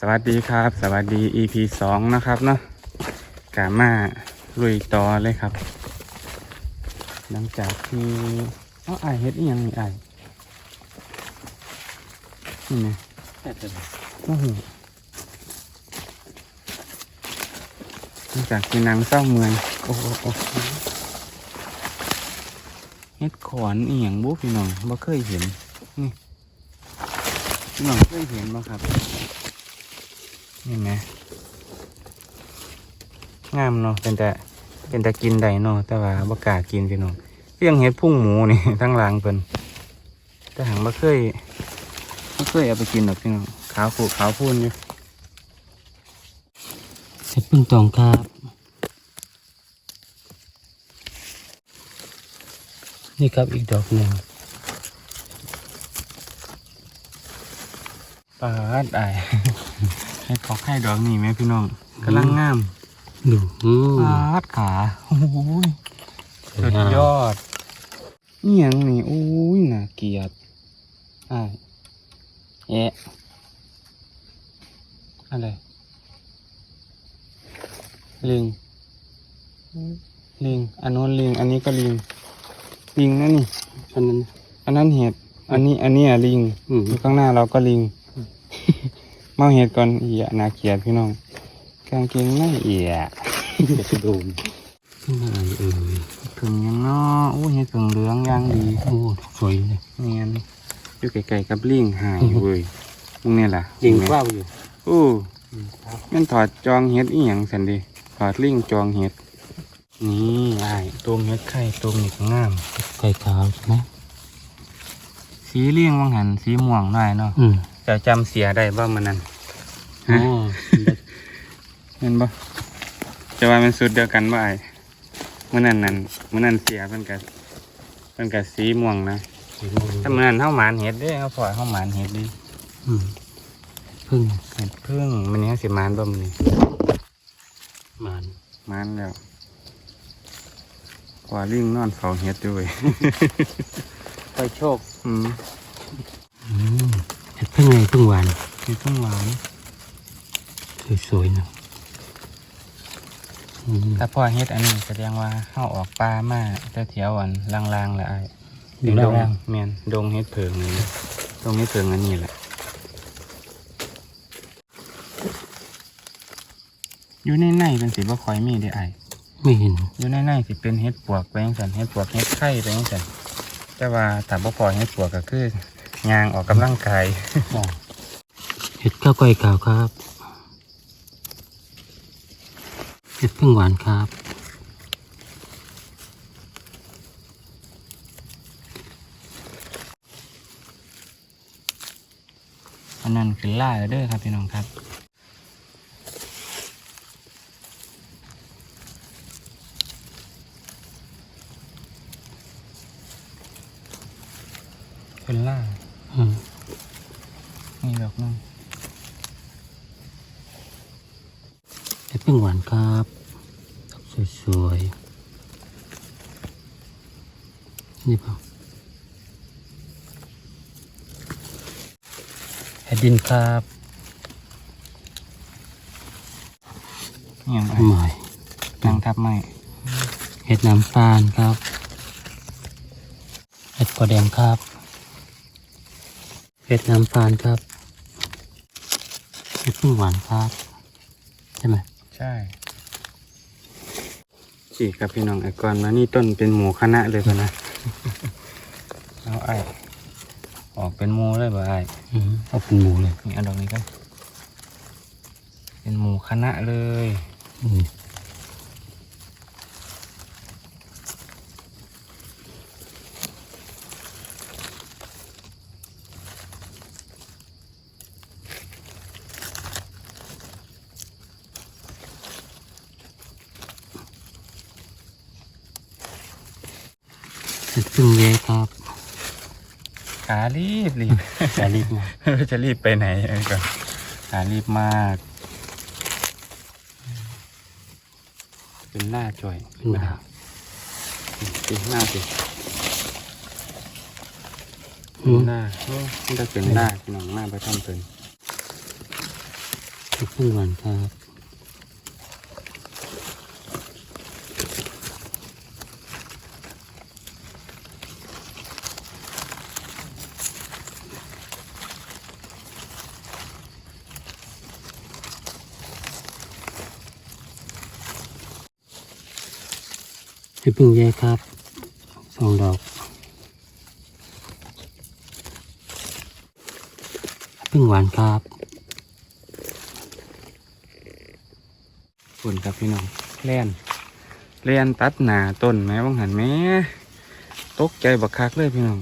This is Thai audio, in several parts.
สวัสดีครับ สวัสดี EP สองนะครับเนาะกามาลุยต่อเลยครับ หลังจากที่เอ้าไอายเฮ็ดอีหยังนี่ไอายนี่ไงโอ้โหหลังจากที่นางเศร้าเมืองโอ้โหโอ้โหเฮ็ดขอนอีหยังบุ๊พี่น้องบ่เคยเห็นนี่พี่น้องเคยเห็นบ่ครับ นี่ไหมงามเนาะเป็นแต่เป็นแต่กินได้เนาะแต่ว่าบ่กล้ากินพี่น้องเพียงเห็ดพุ่งหมูนี่ทั้งหลางเพิ่นแต่หังบ่เคยบ่เคยเอาไปกินหรอกพี่น้องขาวผูขาวพูนอยู่เสร็จพึ่งตองครับนี่ครับอีกดอกหนึ่งปาดอายเห็ดขอกไข่ดอกนี่ไหมพี่น้องกำลังงามดูอืมปาดขาโอ้โหยสวยสุดงามยอดนี่ยังนี่โอ้ยน่าเกลียดอ้ายแอะอะไรลิงลิงอันโน้นลิง อันนี้ก็ลิงลิงนั่นนี่อันนั้นอันนั้นเห็ดอันนี้อันนี้อะลิงอืมอยู่ข้างหน้าเราก็ลิง เมาเห็ดก่อนเอียนาเขียดพี่น้องกางเกงไม่เอียจะกระโดมขึ้นมาอะไรเอ่ยถึงยังเนาะโอ้ยเห็ดถึงเหลืองย่างดีโอ้สวยเลยเนียนอยู่ไกลๆกับลิงหายเว้ยมึงเนี่ยล่ะยิงเห็นไหมเฝ้าอยู่โอ้แมันถอดจองเห็ดอีหยังสันดิถอดลิงจองเห็ดนี่ไอ้ายตรงเห็ดไข่ตรงนี่ก็งามไก่ขาวใช่ไหมสีเลี่ยงวังหันสีม่วงหน่อยเนาะ อืมจะจำเสียได้บ้างมันนั้นโอ้เห็นบ่จะว่ามันสุดเดียวกันบ่ไอ้ายมื่อนั้นนั่นมื่อนั้นเสียเป็นกับเป็นกับสีม่วงนะถ้ามื่อนั้นเท่าหมานเห็ดเด้เขาปล่อยเท่าหมานเห็ดดิอืมพึ่งเห็ดพึ่งมันนี้สิหมานบ่มันนี่มันหมานแล้วกว่าลิงนอนเฝ้าเห็ดด้วยไปโชค อืม อืมเห็ดพึ่งไงพึ่งหวานเห็ดพึ่งหวาน สวยๆนะอืมถ้าพ่อเฮ็ดอันนี้แสดงว่าเข้าออกป่ามาแต่เถียวอันลางๆแหละไอ้ายอยู่ดแล้วงแมนดงเฮ็ดเพิงนี่ดงเฮ็ดเพิงอันนี้แหละอยู่ในในเป็นสีบ่ค่อยมีเด้ไอ้ายไม่เห็น อยู่ในในสิเป็นเฮ็ดปวกไปจังซั่นเฮ็ดปวกเฮ็ดไข่ไปจังซั่นแต่ว่าถ้าบ่พอเฮ็ดปวกก็คือ ย่างออกกำลังกายเห็ดข้าวไก่ขาวครับเห็ดพึ่งหวานครับอันนั้นคือล่าเด้อครับพี่น้องครับเป็นล่าอืม นี่ดอกนึงเห็ดพึ่งหวานครับดอกสวยๆ นี่เปล่าเห็ดดินครับนี่ยังไงใหม่นางทับไม้เห็ดน้ำตาลครับ เห็ดกอแดงครับ เห็ดน้ำตาลครับเห็ดพึ่งหวานครับใช่ไหมใช่สี่ครับพี่น้องไอ้ก่อนมานี่ต้นเป็นหมูคณะเลยปะนะเอาไอ้ออกเป็นหมูเลยบ่ไอ้อืมเอาเป็นหมูเลยนี่เอันดอกนี้ก็เป็นหมูคณะเลย อืมเห็ดพึ่งเย้ครับขารีบรีบจะรีบมาจะรีบไปไหนเออก่อนขารีบมาก เป็นหน้าจ่อยขึ้นมาสิหน้าสิอืมหน้าโอ้มันจะเป็นหน้าพี่น้องหน้าไปทำเป็นเห็ดพึ่งหวานครับ เห็ดพึ่งแย่ครับสองดอกเพึ่งหวานครับฝนครับพี่น้องเล่นเล่นตัดหนาต้นแม่บังหันแม่ตกใจบักคักเลยพี่น้อง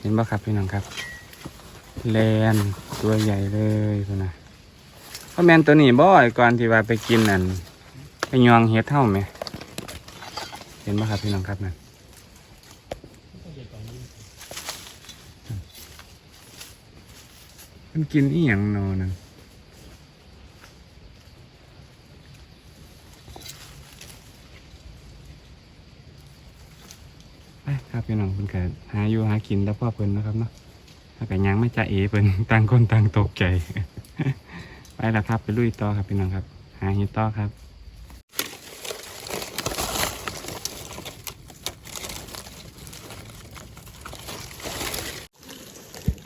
เห็นบ่ครับพี่น้องครับแลนตัวใหญ่เลยพุ่นนะเพราะแมนตัวนี้บ่อยก่อนที่ว่าไปกินนั่นไปยองเฮ็ดเท่าไหม ห็นบ่ครับพี่น้องครับนั่นมันกินอีหยังนอนั่นไปครับพี่น้องเพิ่นก็หาอยู่หากินแล้วพ่อเพิ่นนะครับเนาะถ้าก็ยังไม่จะเอเพิ่นต่างคนต่างตกใจ ไปแล้วครับไปลุยต่อครับพี่น้องครับ หาเห็ดต่อครับ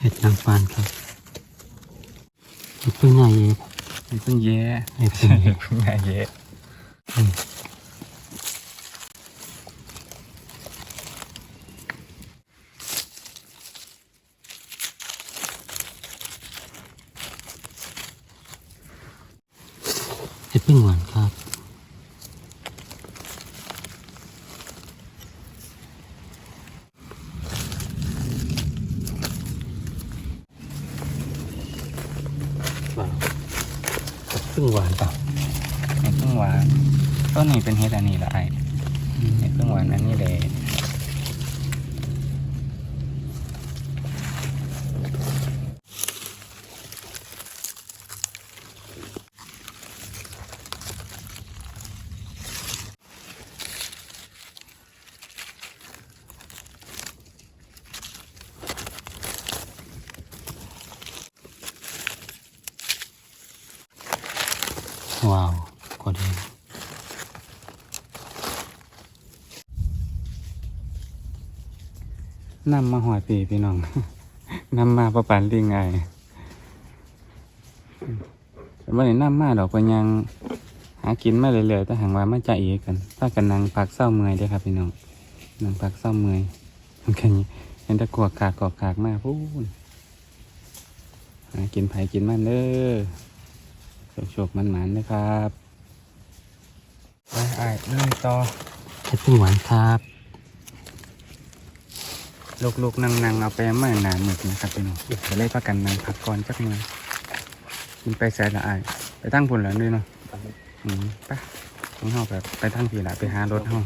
เห็ดนางฟานครับเห็ดพึ่งใหญ่เองเห็ดเพิ่งแย่เห็ดพึ่งเห็ดเพิ่งแย่เห็ดพึ่งหวานครับ ว้าวเห็ดพึ่งหวานเปล่า เห็ดเพิ่งหวานต้นนี้เป็นเห็ดอันนี้ละไอเห็ดเพิ่งหวานอันนี้เลย ว้าวกว่าเดิม นำมาหอยปีพี่น้อง นำมาประปานลิงไอแต่วันนี้นำมาดอกก็ยัง หากินมาเรื่อยๆแต่หางว่ามาจะเอกันถ้ากันนางพักเศร้าเมื่อยเด้อครับพี่น้องนางพักเศร้าเมื่อยมันนี้เห็นตะกวกขากกอกขากมากพูนหากินไผ่กินมันเด้อโชคๆมันหมันนะครับไปไอ้เรื่องต่อเห็ดพึ่งหวานครับ ลูกๆนั่งๆเอาไปไม่หนาหมึกนะครับพี่น้องจะเล่ยพักกันนั่งพักก่อนจักหน่อยมันไปแสนละไอายไปตั้งผลแล้วด้วยเนาะอืมไปของเฮาแบบไปตั้งผีละไปหารถเฮา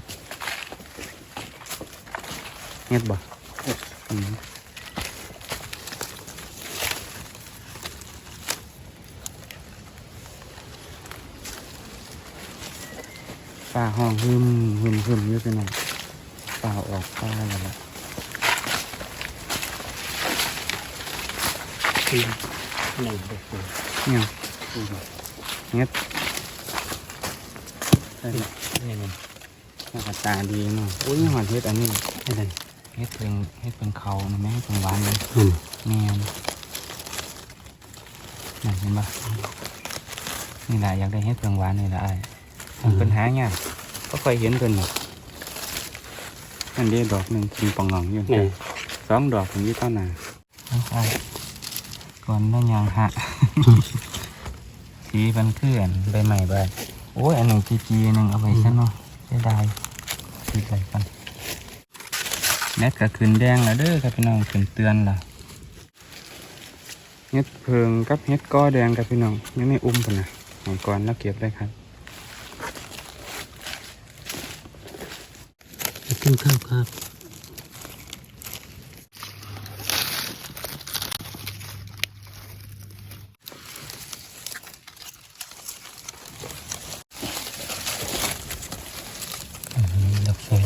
เงียบบ่อืมป่าห้องหึมหึมหึมเยอะไปหน่อยป่าออกป่าแล้วล่ะ คือหนึ่งเด็กเลยเนี่ยเงี้ยนี่นี่หน้าตาดีเนาะอุ้ยหอนเฮ็ดอันนี้นี่เลยเฮ็ดเป็นเฮ็ดเป็นเขานะแม่เฮ็ดเป็นหวานเลยแม่นน่ะเห็นปะนี่แหละอยากได้เฮ็ดเป็นหวานนี่แหละไอ้มันเป็นหายากก็เคยเห็นเป็นหรอกอันเดียดอกหนึ่งกินปองงองอยู่สองดอกถึงยี่ต้นหนาอาไอ้าย ก่อนแล้วยังฮะ สีมันเคลื่อนใบใหม่ใบโอ้ยอันหนึ่งจีจีหนึ่งเอาไปซะเนาะเสียดายสีใส่กันเน็ตก็ขึ้นแดงแล้วเด้อครับพี่น้องขึ้นเตือนล่ะเฮ็ดเพิงกับเฮ็ดก้อแดงครับพี่น้องยังไม่อุ้มปนนะหอยก่อนแล้วเก็บได้ครับเห็ดพึ่งข้าวครับ rồi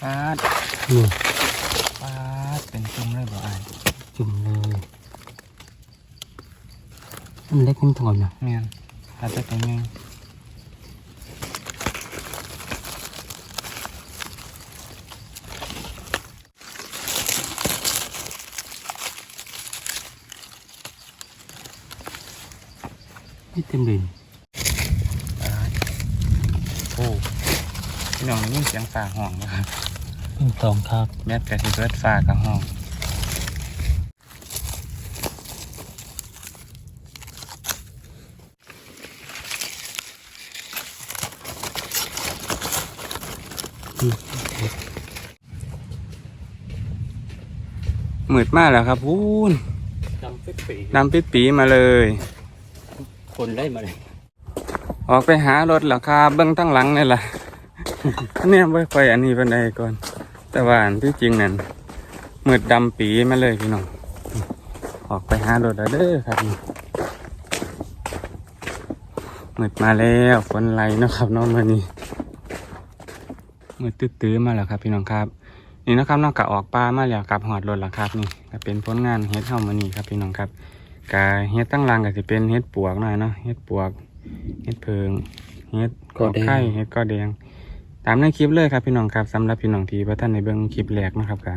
Bát Ừ Bát เป็นจุ่มเลยบ่อายจุ่มเลยมันเล็กนิดถอยนะแม่นอาจจะตัวนึง ต็มเลยปาดโอ้พี่น้องได้ยินเสียงฟ้าห้องนะครับเป็นสองครับ แมทกับสิเบิร์ดฟ้ากับห้องนี่มืดมากแล้วครับพูนดำเป๊ะดำปิดปีมาเลยๆ คนได้มาเลยออกไปหารถแล้วครับเบื้องตั้งหลังนี่แหละนเนี่ยไม่ค่อยอันนี้เป็นใดก่อน แต่ว่าอันที่จริงนั่นมืดดำปีมาเลยพี่น้องออกไปหารถแล้วเด้อครับนี่มืดมาแล้วฝนไหลนะครับน้องมื่อนี้มืดตื้อๆมาแล้วครับ พี่น้องครับ นี่นะครับนอกจากออกปลามาแล้วกลับหอดรถแล้วครับ นี่เป็นผลงานเฮ็ดเฮามื้อนี้ครับพี่น้องครับ กาเฮ็ดตั้งหลังก็สิเป็นเฮ็ดปวกหน่อยเนาะเฮ็ดปวกเฮ็ดเพิงเฮ็ดกอไข่เฮ็ดกอแดง ตามในคลิปเลยครับพี่น้องครับสำหรับพี่น้องที่ว่าท่านในเบื้องคลิปแรกนะครับก็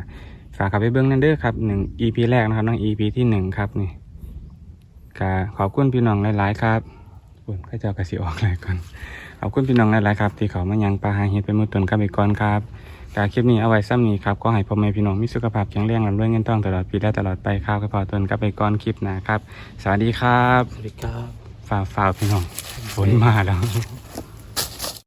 ฝากกลับไปเบื้องนั่นเด้อครับหนึ่ง EP แรกนะครับน้อง EP ที่หนึ่งครับนี่ก็ขอบคุณพี่น้องหลายๆครับอุ่นก็จะเอากระสีออกเลยก่อนขอบคุณพี่น้องหลายๆครับ ที่เขามายังปลาหาเฮ็ดเป็นมือตนกับอีกก่อนครับ กาคลิปนี้เอาไว้ซ้ำนี้ครับก็ให้พ่อแม่พี่น้องมีสุขภาพแข็งแรงร่ำรวยเงินทองตลอดปีและตลอดไปครับก็พอตนกับไปก่อนคลิปหนะครับ สวัสดีครับ สวัสดีครับฝ่าฝ่าพี่น้องฝนมาแล้ว